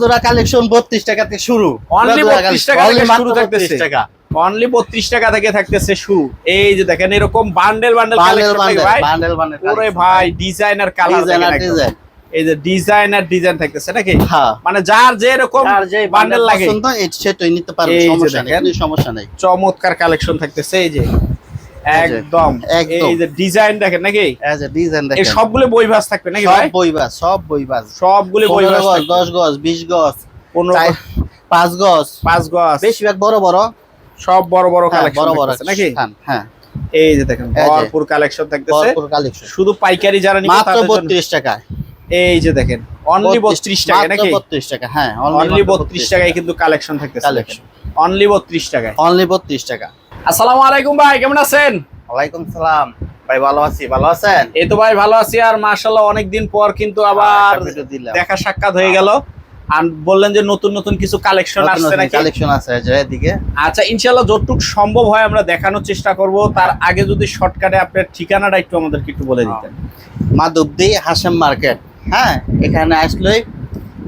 দুরা কালেকশন বত্রিশ টাকা থেকে শুরু। Only উড়াদুরা 32 টাকা থেকে শুরু থাকতেছে। টাকা। অনলি বত্রিশ টাকা থেকে থাকতেছে শুরু এই যে দেখেন এরকম বান্ডেল বান্ডেল বান্ডেল বান্ডেল ভাই? Bundle bundle designer colour design এই যে ডিজাইনার ডিজাইন থাকতেছে নাকি? হ্যাঁ। মানে যার যে এরকম বান্ডেল লাগে। সেটাই নিতে পারবে সমস্যা নেই সমস্যা নেই। চমৎকার কালেকশন থাকতেছে এই যে। একদম। এই যে ডিজাইন দেখেন নাকি? এজ এ ডিজাইন এই সবগুলো বই ভাস থাকবে নাকি সব ভাই বইবাস সব বইবাস সবগুলো বই ভাস গজ থাকবে। দশ গজ বিশ গজ পনেরো চার- পাঁচ গজ। পাঁচ গজ। বেশিরভাগ বড় বড়। সব বড় বড় হ্যাঁ, কালেকশন বড় বড় নাকি? হ্যাঁ। এই যে দেখেন ভরপুর কালেকশন থাকতেছে কালেকশন শুধু পাইকারি যারা নিবে মাত্র তাদের জন্য- বত্রিশ টাকা। এই যে দেখেন অনলি বত্রিশ টাকা নাকি? বত্রিশ টাকা হ্যাঁ অনলি বত্রিশ টাকায় কিন্তু কালেকশন থাকতেছে। কালেকশন অনলি বত্রিশ টাকায়। অনলি বত্রিশ টাকা। আসসালামু আলাইকুম ভাই কেমন আছেন? ওয়ালাইকুম সালাম। ভাই ভালো আছি ভালো আছেন? এই তো ভাই ভালো আছি আর মাশাল্লাহ অনেকদিন পর কিন্তু আবার দেখা সাক্ষাৎ হয়ে গেল। আর বললেন যে নতুন নতুন কিছু কালেকশন আসছে নাকি? কালেকশন আছে যে এদিকে। আচ্ছা ইনশাল্লাহ যতটুকু সম্ভব হয় আমরা দেখানোর চেষ্টা করব। তার আগে যদি শর্টকাটে আপনার ঠিকানাটা একটু আমাদেরকে একটু বলে দিতেন। মাধবদি হাসেম মার্কেট। হ্যাঁ এখানে আসলেই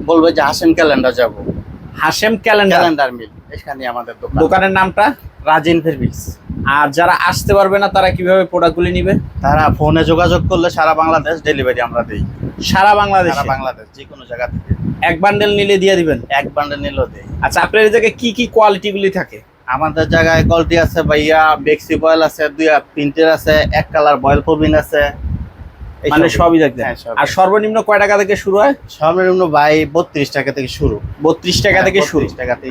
বলবে যে হাসেম ক্যালেন্ডার যাব। হাসেম ক্যালেন্ডার ক্যালেন্ডার মিল এখানে আমাদের দোকান। দোকানের নামটা রাজিন ফেরবিক্স আর যারা আসতে পারবে না তারা কীভাবে প্রোডাক্টগুলি নিবে? তারা ফোনে যোগাযোগ করলে সারা বাংলাদেশ ডেলিভারি আমরা দিই। সারা বাংলাদেশ? সারা বাংলাদেশ যে কোনো জায়গা থেকে। এক বান্ডেল নিলে দিয়ে দিবেন? এক বান্ডেল নিলেও দিই। আচ্ছা আপনার এই জায়গায় কি কি কোয়ালিটিগুলি থাকে? আমাদের জায়গায় কোয়ালিটি আছে ভাইয়া বেক্সি বয়েল আছে দুই প্রিন্টের আছে এক কালার বয়েল প্রবিন আছে। মানে সবই। দেখবেন হ্যাঁ। আর সর্বনিম্ন কয় টাকা থেকে শুরু হয়? সর্বনিম্ন ভাই বত্রিশ টাকা থেকে শুরু। বত্রিশ টাকা হ্যাঁ, থেকে শুরু।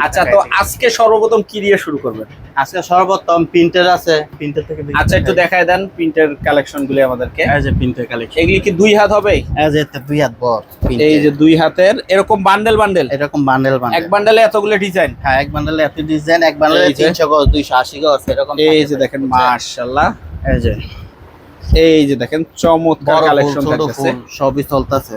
আচ্ছা তো আজকে সর্বপ্রথম কি দিয়ে শুরু করবেন? আজকে সর্বোত্তম প্রিন্টার আছে। প্রিন্টার থেকে আচ্ছা একটু। দেখায় দেন প্রিন্টের কালেকশন গুলি আমাদেরকে। এই যে প্রিন্টের কালেকশন। এগুলি কি দুই হাত হবে? এই যে দুই হাত বড় এই যে দুই হাতের এরকম বান্ডেল বান্ডেল? এরকম বান্ডেল বান্ডেল। এক বান্ডেল এতগুলো ডিজাইন? হ্যাঁ এক বান্ডেলে এত ডিজাইন এক বান্ডেলে এই যে। তিনশো গজ দুইশো আশি গজ এরকম এই যে দেখেন? মাশাআল্লাহ। এই যে। এই যে দেখেন চমৎকার কালেকশন থাকতেছে সবই চলতেছে।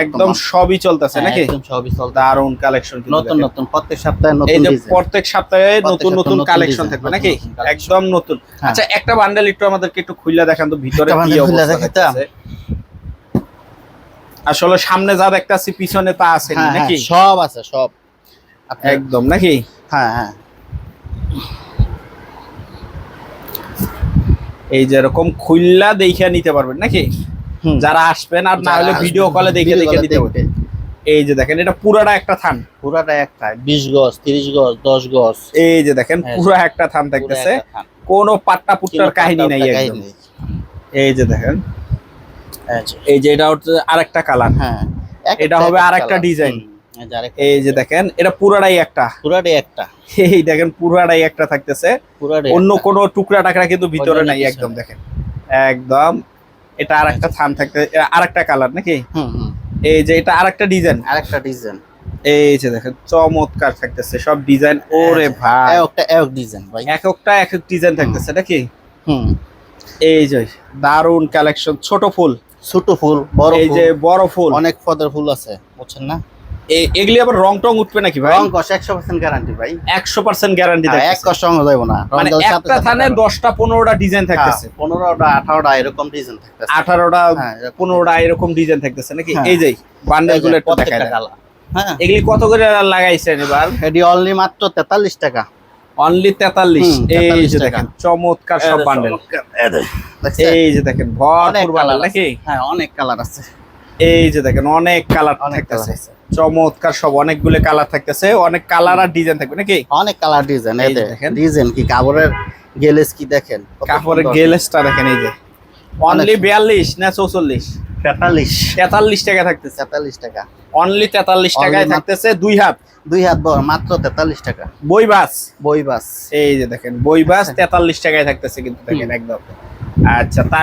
একদম সবই চলতেছে নাকি? একদম সবই চলতেছে। দারুণ কালেকশন নতুন নতুন প্রত্যেক সপ্তাহে নতুন এই যে প্রত্যেক সপ্তাহে নতুন নতুন কালেকশন থাকবে নাকি? একদম নতুন। হ্যাঁ। আচ্ছা একটা বান্ডেল একটু আমাদেরকে একটু খুলে দেখান তো ভিতরে কি অবস্থা দেখাইতাম? আসলে সামনে যা দেখতাছি পিছনে তা আছে হ্যাঁ, হ্যাঁ, নাকি? সব আছে সব। একদম নাকি? হ্যাঁ হ্যাঁ। এই যে এরকম খুললা দেখে নিতে পারবেন নাকি? যারা আসবেন আর না হলে ভিডিও কলে দেখে দেখে নিতে। পারবেন এই যে দেখেন এটা পুরাটা একটা থান। পুরাটা একটা বিশ গজ তিরিশ গজ দশ গজ। এই যে দেখেন হ্যাঁ। পুরো একটা থান থাকতেছে। কোনো পাট্টা পুট্টার কাহিনী নাই একদম। এই যে দেখেন এই যে, এই যে এটা হচ্ছে আরেকটা কালার। হ্যাঁ। এটা হবে আরেকটা colour। এই যে দেখেন এটা পুরাটাই একটা। পুরাটাই একটা। এই দেখেন পুরাটাই একটা থাকতেছে। অন্য একটা। কোনো টুকরা টাকরা কিন্তু ভিতরে নাই একদম দেখেন। একদম। এটা আরেকটা থান থাকতে আরেকটা কালার নাকি? এই যে এটা আরেকটা ডিজাইন। আরেকটা ডিজাইন। এই যে দেখেন চমৎকার থাকতেছে সব ডিজাইন। ওরে ভাই। একটা এক ডিজাইন ভাই। এক একটা এক এক ডিজাইন থাকতেছে নাকি? হুম। এই যে দারুণ কালেকশন ছোট ফুল। ছোট ফুল বড় এই যে বড় ফুল। অনেক পদের ফুল আছে বুঝছেন না? এগুলি আবার রং টং উঠবে নাকি ভাই? রং কষ একশো পার্সেন্ট গ্যারান্টি ভাই। একশো পার্সেন্ট গ্যারান্টি হ্যাঁ, এক কষ্ট রঙ যাব না মানে একটা থানে colour। দশটা পনেরোটা ডিজাইন থাকতেছে। হ্যাঁ, পনেরোটা আঠারোটা এরকম ডিজাইন থাকতেছে। আঠারোটা হ্যাঁ, এরকম পনেরোটা এরকম ডিজাইন থাকতেছে নাকি? হ্যাঁ। এই যে বান্ডেলগুলো একটু দেন। হ্যাঁ। এগুলি কত করে লাগাইছেন এবার? এটি অনলি মাত্র তেতাল্লিশ টাকা। অনলি তেতাল্লিশ। হুম, এই যে টাকা। দেখেন চমৎকার সব বান্ডেল এই যে। দেখেন ভরপুর বান্ডেল নাকি? হ্যাঁ অনেক কালার আছে। এই যে দেখেন অনেক কালার অনেক থাকতেছে। চমৎকার সব অনেকগুলো কালার থাকতেছে। অনেক কালার আর ডিজাইন থাকবে নাকি? অনেক কালার ডিজাইন এই দেখেন। ডিজাইন কি কাপড়ের গেলেস কি দেখেন? কাপড়ের। গেলেসটা দেখেন এই যে। অনলি বিয়াল্লিশ না চৌচল্লিশ? টাকা থাকতেছে। তেতাল্লিশ টাকা। অনলি তেতাল্লিশ Only টাকায় থাকতেছে দুই হাত। দুই হাত বড় মাত্র তেতাল্লিশ টাকা। বই বাস বই বাস এই যে দেখেন বই বাস তেতাল্লিশ টাকায় থাকতেছে কিন্তু দেখেন একদম। আচ্ছা তা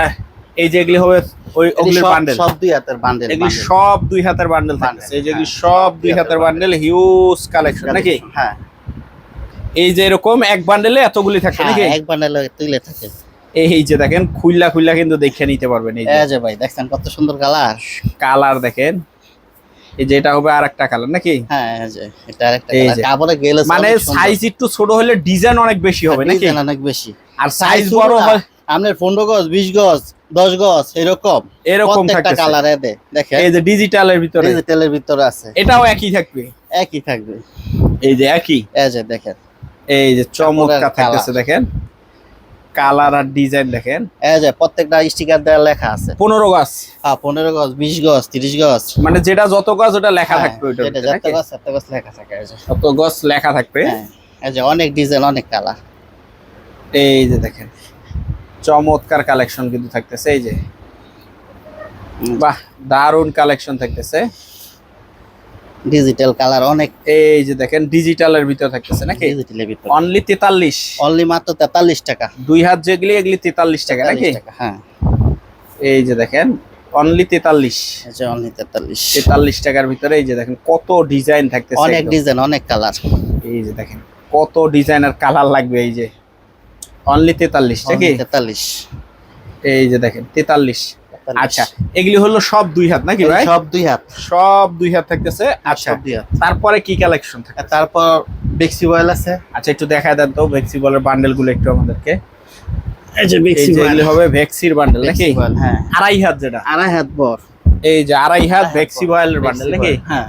এই যে এগুলি হবে ওই ওগুলির বান্ডেল সব দুই হাতের বান্ডেল এগুলি সব দুই হাতের বান্ডেল থাকতেছে এই যে এগুলি সব দুই হাতের বান্ডেল হিউজ কালেকশন নাকি? হ্যাঁ। এই যে এরকম এক বান্ডেলে এতগুলি থাকে নাকি? হ্যাঁ, এক বান্ডেল তুলে থাকে। এই যে দেখেন খুললা খুললা কিন্তু দেখে নিতে পারবেন এই যে। ভাই দেখছেন কত সুন্দর কালার কালার দেখেন। এই যে এটা হবে আর একটা কালার নাকি? হ্যাঁ এটা আরেকটা কালার। কাপড়ে গেলেস মানে সাইজ একটু ছোট হলে ডিজাইন অনেক বেশি হবে নাকি? ডিজাইন অনেক বেশি। আর সাইজ বড় হয় আপনার পনেরো গজ বিশ গজ দশ গজ এরকম। এরকম থাকতেছে। কালারে দেখেন। এই যে ডিজিটালের ভিতরে। ডিজিটালের ভিতরে আছে। এটাও একই থাকবে? একই থাকবে। এই যে একই? এই যে দেখেন। এই যে চমৎকার থাকতেছে দেখেন। কালার আর ডিজাইন দেখেন। এই যে প্রত্যেকটা স্টিকার দেওয়া লেখা আছে। পনেরো গাছ হ্যাঁ পনেরো গজ বিশ গজ তিরিশ গজ। মানে যেটা যত গাছ ওটা লেখা হ্যাঁ, থাকবে যত গজ তত গজ লেখা থাকে এই যে। গাছ লেখা থাকবে। হ্যাঁ এই যে অনেক ডিজাইন অনেক কালার এই যে দেখেন। চমৎকার কালেকশন কিন্তু থাকতেছে এই যে। বাহ দারুণ কালেকশন থাকতেছে। ডিজিটাল কালার অনেক। এই যে দেখেন ডিজিটালের ভিতর থাকতেছে নাকি? ডিজিটালের ভিতরে। অনলি তেতাল্লিশ। অনলি মাত্র তেতাল্লিশ টাকা। দুই হাত যেগুলি এগুলি তেতাল্লিশ টাকা নাকি? হ্যাঁ। এই যে দেখেন অনলি তেতাল্লিশ। এই যে অনলি তেতাল্লিশ। তেতাল্লিশ টাকার ভিতরে এই যে দেখেন কত ডিজাইন থাকতেছে অনেক ডিজাইন অনেক কালার এই যে দেখেন কত ডিজাইনার কালার লাগবে এই যে। অনলি তেতাল্লিশ নাকি? তেতাল্লিশ। এই যে দেখেন তেতাল্লিশ। আচ্ছা এগুলি হলো সব দুই হাত নাকি ভাই? সব দুই হাত। সব দুই হাত থাকতেছে? আচ্ছা দুই হাত। তারপরে কি কালেকশন থাকে? তারপর বেক্সি বয়েল আছে। আচ্ছা একটু দেখা দেন তো ভেক্সিবলের বান্ডেলগুলো একটু আমাদেরকে। এই যে হবে ভেক্সির বান্ডেল নাকি? হ্যাঁ। আড়াই হাত যেটা। আড়াই হাত বর। এই যে আড়াই হাত ভেক্সিবয়েলের বর, বান্ডেল নাকি? হ্যাঁ।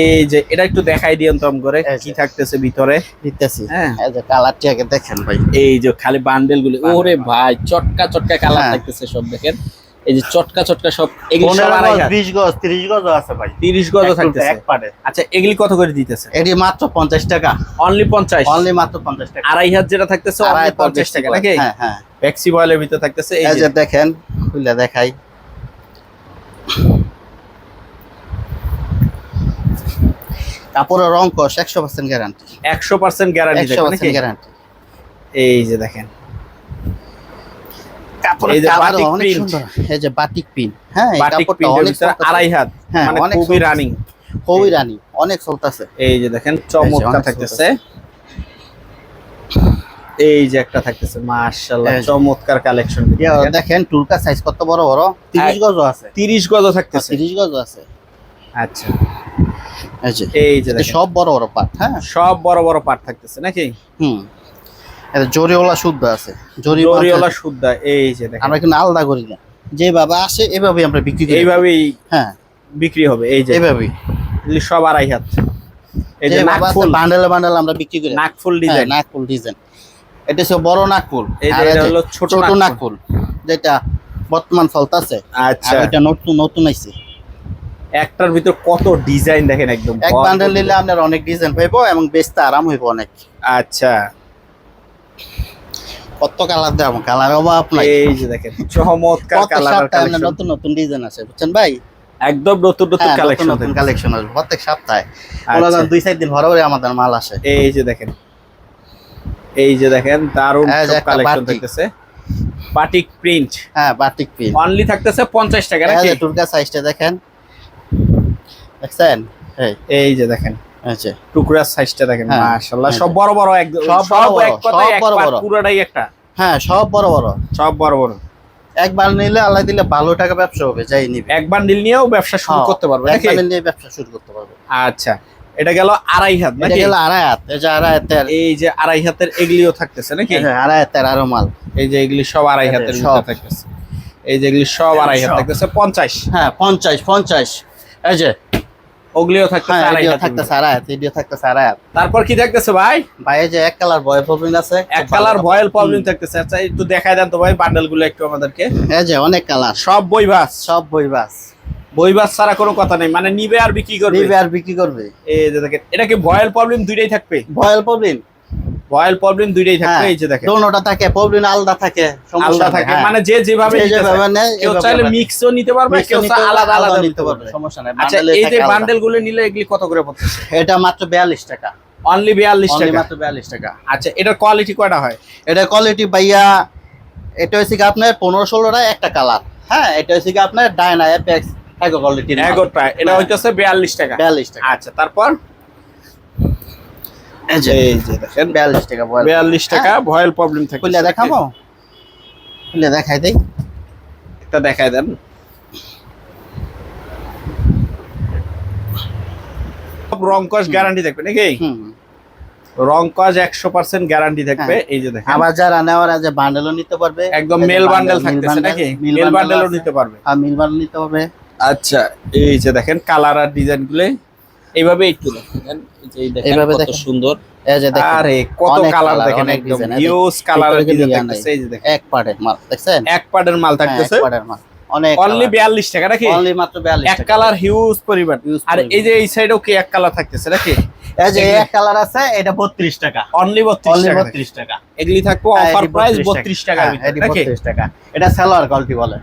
এই যে এটা একটু দেখাই দিয়েন তো করে কি থাকতেছে ভিতরে? দিতেছি। হ্যাঁ। এই যে কালারটি আগে দেখেন ভাই। এই যে খালি বান্ডেলগুলো। ওরে ভাই চটকা চটকা কালার হ্যাঁ। থাকতেছে সব দেখেন। এই যে চটকা চটকা সব এগুলি সব পনেরো আড়াই গজ আছে ভাই। থাকতেছে। এক আচ্ছা এগুলি কত করে দিতেছে? এটি মাত্র পঞ্চাশ টাকা। অনলি পঞ্চাশ? অনলি মাত্র পঞ্চাশ টাকা। আড়াই হাত যেটা থাকতেছে অনলি টাকা নাকি? হ্যাঁ হ্যাঁ। ভ্যাক্সি বয়েলের ভিতরে থাকতেছে এই যে। যে দেখেন খুলে দেখাই। কাপড়ের রং কষ একশো পার্সেন্ট গ্যারান্টি একশো পার্সেন্ট গ্যারান্টি একশো পার্সেন্ট গ্যারান্টি এই যে দেখেন। এই যে বাটিক পিন হ্যাঁ কাপড়টা অনেক আড়াই হাত হ্যাঁ, মানে অনেক খুবই রানিং খুবই রানি অনেক চলতেছে। এই যে দেখেন চমৎকার থাকতেছে। এই যে একটা থাকতেছে মাশাআল্লাহ চমৎকার কালেকশন দেখেন টুলকা সাইজ কত বড় বড়? তিরিশ গজও আছে। 30 গজও থাকতেছে। তিরিশ গজও আছে। আচ্ছা। এই যে এই যে সব বড় বড় পাট হ্যাঁ? সব বড় বড় পার্ট থাকতেছে নাকি? হুম। এটা জরিওয়ালা শুদ্ধ আছে। জরি জরিওয়ালা সুদ্দা এই যে দেখেন। আমরা কিন্তু আলাদা করি না। যেভাবে আসে এভাবে আমরা বিক্রি করি। এইভাবেই হ্যাঁ। বিক্রি হবে এই যে। এগুলি সব আড়াই হাত। এই যে নাকফুল। বান্ডেলে বান্ডেল আমরা বিক্রি করি। নাকফুল হ্যাঁ, ডিজাইন নাকফুল ডিজাইন এটা হচ্ছে বড় নাকফুল। এই যে আর এটা হলো ছোট নাকফুল। যেটা বর্তমান চলতেছে। আচ্ছা। এটা নতুন নতুন আইছে। একটার ভিতর কত ডিজাইন দেখেন একদম এক বান্ডেল নিলে আপনার অনেক ডিজাইন পাইবো এবং বেচতে আরাম হইব অনেক। আচ্ছা। কত কালার দেবো? কালার অভাব নাই। এই যে দেখেন চমৎকার কালার আপনার নতুন নতুন ডিজাইন আছে বুঝছেন ভাই? একদম নতুন নতুন হ্যাঁ, কালেকশন নতুন কালেকশন আসবে প্রত্যেক সপ্তাহে। আচ্ছা। ওনারা দুই চার দিন ভরে ভরে আমাদের মাল আসে। এই যে দেখেন এই যে দেখেন দারুণ সব কালেকশন। থাকতেছে বাটিক। প্রিন্ট হ্যাঁ বাটিক প্রিন্ট অনলি থাকতেছে পঞ্চাশ টাকা নাকি? টুরকা সাইজটা দেখেন দেখছেন? এই। যে দেখেন আচ্ছা। টুকরার সাইজটা দেখেন হ্যাঁ, মাশাআল্লাহ। সব বড় বড় একদম সব বড় বড়, এক সব বড় বড়। পুরোটাই একটা। হ্যাঁ সব বড় বড়। সব বড় বড়। একবার নিলে আল্লাহ দিলে ভালো টাকা ব্যবসা হবে যাই নিবে। এক বান্ডিল নিয়েও ব্যবসা শুরু হ্যাঁ, করতে পারবে এক নাকি নিয়ে ব্যবসা শুরু করতে পারবে। আচ্ছা এটা গেল আড়াই হাত নাকি? গেল আড়াই হাত এই যে আড়াই হাতের। এই যে আড়াই হাতের এগুলিও থাকতেছে নাকি? হ্যাঁ, আড়াই হাতের আরও মাল। এই যে এগুলি সব আড়াই হাতের সব। থাকতেছে। এই যে এগুলি সব আড়াই হাত থাকতেছে পঞ্চাশ। হ্যাঁ পঞ্চাশ পঞ্চাশ। এই যে ওগুলিও থাকতেছে হ্যাঁ আড়াই হাত থাকতেছে আড়াই হাত এডিও থাকতেছে আড়াই হাত তারপর কি থাকতেছে ভাই? ভাই এই যে এক কালার বয় প্রবলেম আছে এক কালার ভয়েল প্রবলেম থাকতেছে। আচ্ছা একটু দেখাই দেন তো ভাই বান্ডেলগুলো একটু আমাদেরকে। এই যে অনেক কালার। সব বই বাস সব বই বাস বই বাস ছাড়া কোনো কথা নেই। মানে নিবে আর বিক্রি করবে। নিবে আর বিক্রি করবে। এই যে দেখেন এটা কি ভয়েল প্রবলেম দুইটাই থাকবে? বয়েল প্রবলেম ভয়েল প্রবলেম দুইটাই থাকবে হ্যাঁ এই যে দেখেন। দোনোটা থাকে প্রবলেম আলাদা থাকে আলাদা থাকে হ্যাঁ। মানে যে যেভাবে যেভাবে নেয়, কেউ চাইলে মিক্সও নিতে পারবে কেউ চাইলে আলাদা আলাদা নিতে পারবে। সমস্যা নেই। আচ্ছা এই যে বান্ডেলগুলো নিলে এগুলি কত করে পড়তেছে? এটা মাত্র বিয়াল্লিশ টাকা। অনলি বিয়াল্লিশ Only টাকা। মাত্র বিয়াল্লিশ টাকা। আচ্ছা এটার কোয়ালিটি কয়টা হয়? এটা কোয়ালিটি ভাইয়া এটা হচ্ছে কি আপনার পনেরো ষোলোটা একটা কালার হ্যাঁ এটা হচ্ছে কি আপনার ডায়না এপেক্স এগো কোয়ালিটি এটা হ্যাঁ। হইতেছে বিয়াল্লিশ টাকা। বিয়াল্লিশ টাকা। আচ্ছা তারপর? এই যে দেখেন বিয়াল্লিশ টাকা বয়েল বিয়াল্লিশ টাকা ভয়েল প্রবলেম থাকে খুলে দেখাবো? খুলে দেখাই দেই। একটা দেখাই দেন। সব রং কস গ্যারান্টি থাকবে নাকি? হুম। রং কাজ একশো পার্সেন্ট গ্যারান্টি থাকবে। এই যে দেখেন। আবার যারা নেওয়ার আছে বান্ডেলও নিতে পারবে। একদম মেল বান্ডেল থাকতেছে নাকি? মেল বান্ডেলও নিতে পারবে। আর মিল বান্ডেল নিতে পারবে। আচ্ছা এই যে দেখেন কালার আর ডিজাইনগুলো এইভাবে একটু দেখেন। এই দেখেন এইভাবে কত। সুন্দর। এই যে দেখেন। আরে কত কালার দেখেন একদম ইউজ কালার থাকতেছে নাই। এই যে দেখেন। এক পার্টের মাল দেখছেন? এক পার্টের মাল থাকতেছে হ্যাঁ, এক পার্টের মাল। অনেক অনলি বিয়াল্লিশ টাকা নাকি? অনলি মাত্র 42 এক কালার হিউজ পরিমাণ। আর এই যে এই সাইডেও কি এক কালার থাকতেছে নাকি? এই যে এক কালার আছে এটা 32 টাকা। অনলি বত্রিশ অনলি টাকা। 32 টাকা। এগুলি থাকব অফার প্রাইস 32 বত্রিশ টাকা। হ্যাঁ, নাকি? 32 টাকা। এটা সেলোয়ার কোয়ালিটি বলে।